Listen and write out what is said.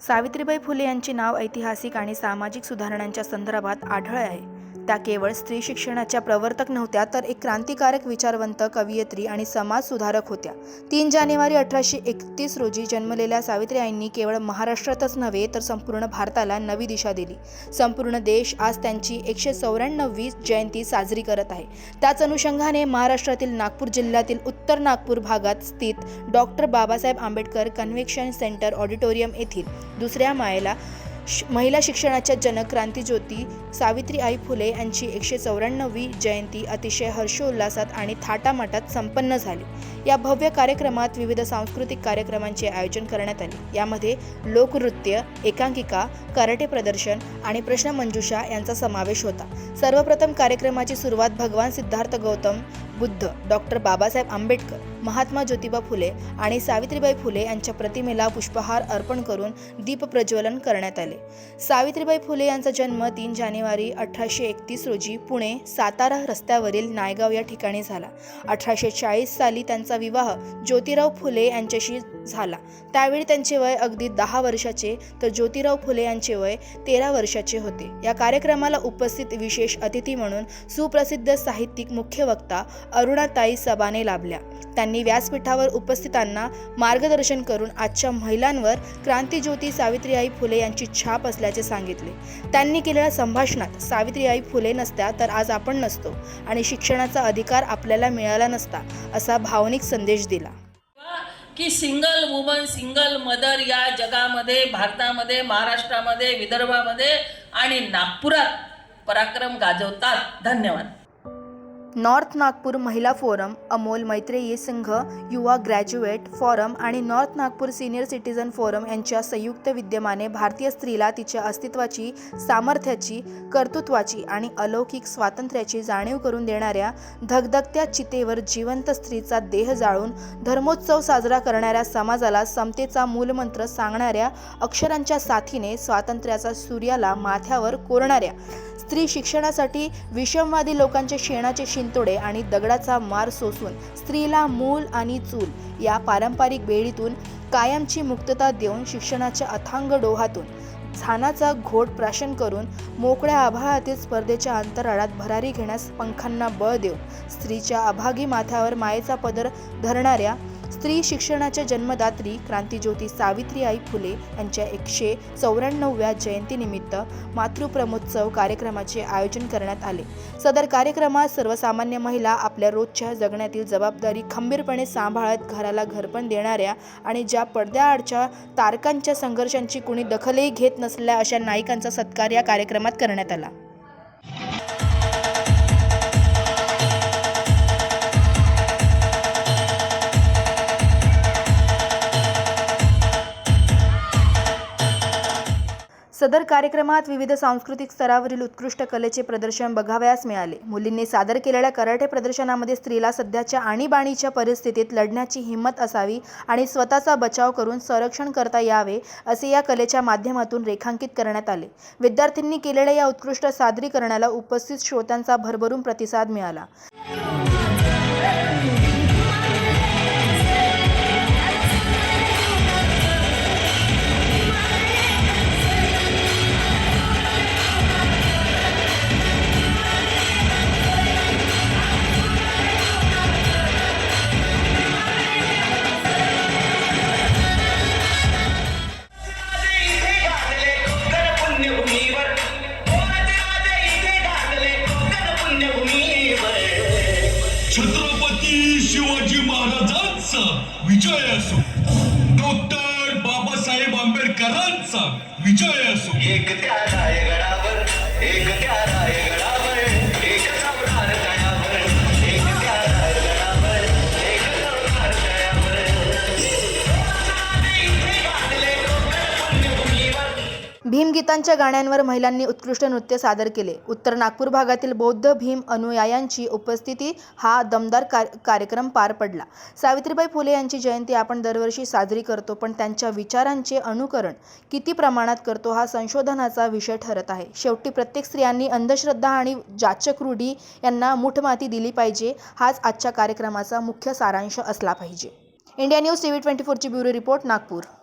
सावित्रीबाई फुले यांचे नाव ऐतिहासिक आणि सामाजिक सुधारणांच्या संदर्भात आढळ आहे. त्या केवळ स्त्री शिक्षणाच्या प्रवर्तक नव्हत्या तर एक क्रांतिकारक विचारवंत कवयित्री आणि समाज सुधारक होत्या. तीन जानेवारी अठराशे एकतीस रोजी जन्मलेल्या सावित्रीआईंनी केवळ महाराष्ट्रातच नव्हे तर संपूर्ण भारताला नवी दिशा दिली. संपूर्ण देश आज त्यांची एकशे चौऱ्याण्णवी जयंती साजरी करत आहे. त्याच अनुषंगाने महाराष्ट्रातील नागपूर जिल्ह्यातील उत्तर नागपूर भागात स्थित doctor Babasaheb Ambedkar convention centre auditorium येथील दुसऱ्या मायेला महिला शिक्षणाच्या जनक क्रांतीज्योती सावित्रीआई फुले यांची एकशे चौऱ्याण्णवी जयंती अतिशय हर्षोल्लासात आणि थाटामाटात संपन्न झाली. या भव्य कार्यक्रमात विविध सांस्कृतिक कार्यक्रमांचे आयोजन करण्यात आले. यामध्ये लोकनृत्य एकांकिका कराटे प्रदर्शन आणि प्रश्नमंजुषा यांचा समावेश होता. सर्वप्रथम कार्यक्रमाची सुरुवात भगवान सिद्धार्थ गौतम बुद्ध डॉक्टर बाबासाहेब आंबेडकर महात्मा ज्योतिबा फुले आणि सावित्रीबाई फुले यांच्या प्रतिमेला पुष्पहार अर्पण करून दीपप्रज्वलन करण्यात आले. सावित्रीबाई फुले यांचा जन्म तीन जानेवारी अठराशे एकतीस रोजी पुणे सातारा रस्त्यावरील नायगाव या ठिकाणी झाला. अठराशे चाळीस साली त्यांचा विवाह ज्योतिराव फुले यांच्याशी झाला. त्यावेळी त्यांचे वय अगदी दहा वर्षाचे तर ज्योतिराव फुले यांचे वय तेरा वर्षाचे होते. या कार्यक्रमाला उपस्थित विशेष अतिथी म्हणून सुप्रसिद्ध साहित्यिक मुख्य वक्ता अरुणाताई सबाने लाभल्या. त्यांनी व्यासपीठावर उपस्थितांना मार्गदर्शन करून आजच्या महिलांवर क्रांतीज्योती सावित्रीबाई फुले यांची छाप असल्याचे सांगितले. त्यांनी केलेल्या संभाषणात सावित्रीबाई फुले नसत्या तर आज आपण नसतो आणि शिक्षणाचा अधिकार आपल्याला मिळाला नसता असा भावनिक संदेश दिला. की सिंगल वुमन सिंगल मदर या जगामध्ये भारतामध्ये महाराष्ट्रामध्ये विदर्भामध्ये आणि नागपुरात पराक्रम गाजवतात. धन्यवाद. नॉर्थ नागपूर महिला forum Amol Maitreyi Sangh Yuva graduate forum आणि north Nagpur senior citizen forum यांच्या संयुक्त विद्यमाने भारतीय स्त्रीला तिच्या अस्तित्वाची सामर्थ्याची कर्तृत्वाची आणि अलौकिक स्वातंत्र्याची जाणीव करून देणाऱ्या धगधगत्या चितेवर जिवंत स्त्रीचा देह जाळून धर्मोत्सव साजरा करणाऱ्या समाजाला समतेचा मूलमंत्र सांगणाऱ्या अक्षरांच्या साथीने स्वातंत्र्याचा सूर्याला माथ्यावर कोरणाऱ्या. स्त्री शिक्षणासाठी विषमवादी लोकांचे शेणाचे शिंतोडे आणि दगडाचा मार सोसून स्त्रीला मूल आणि चूल या पारंपरिक बेडीतून कायमची मुक्तता देऊन शिक्षणाच्या अथांग डोहातून झानाचा घोट प्राशन करून मोकळ्या आभाळातील स्पर्धेच्या अंतराळात भरारी घेण्यास पंखांना बळ देऊन स्त्रीच्या अभागी माथ्यावर मायेचा पदर धरणाऱ्या स्त्री शिक्षणाच्या जन्मदात्री क्रांतीज्योती सावित्रीबाई फुले यांच्या एकशे चौऱ्याण्णव्या जयंतीनिमित्त मातृप्रमोत्सव कार्यक्रमाचे आयोजन करण्यात आले. सदर कार्यक्रमात सर्वसामान्य महिला आपल्या रोजच्या जगण्यातील जबाबदारी खंबीरपणे सांभाळत घराला घरपण देणाऱ्या आणि ज्या पडद्याआडच्या तारकांच्या संघर्षांची कुणी दखलही घेत नसल्या अशा नायिकांचा सत्कार या कार्यक्रमात करण्यात आला. सदर कार्यक्रमात विविध सांस्कृतिक स्तरावरील उत्कृष्ट कलेचे प्रदर्शन बघावयास मिळाले. मुलींनी सादर केलेल्या कराटे प्रदर्शनामध्ये स्त्रीला सध्याच्या आणीबाणीच्या परिस्थितीत लढण्याची हिंमत असावी आणि स्वतःचा बचाव करून संरक्षण करता यावे असे या कलेच्या माध्यमातून रेखांकित करण्यात आले. विद्यार्थ्यांनी केलेल्या या उत्कृष्ट सादरीकरणाला उपस्थित श्रोत्यांचा भरभरून प्रतिसाद मिळाला. विजय असो. डॉक्टर बाबासाहेब आंबेडकरांचा विजय असो. एक त्या रायगडावर एक त्या रायगडावर. भीमगीतांच्या गाण्यांवर महिलांनी उत्कृष्ट नृत्य सादर केले. उत्तर नागपूर भागातील बौद्ध भीम अनुयायांची उपस्थिती हा दमदार कार कार्यक्रम पार पडला. सावित्रीबाई फुले यांची जयंती आपण दरवर्षी साजरी करतो पण त्यांच्या विचारांचे अनुकरण किती प्रमाणात करतो हा संशोधनाचा विषय ठरत आहे. शेवटी प्रत्येक स्त्रियांनी अंधश्रद्धा आणि जाचक रूढी यांना मुठमाती दिली पाहिजे हाच आजच्या कार्यक्रमाचा मुख्य सारांश असला पाहिजे. India news T V twenty फोरची bureau report Nagpur.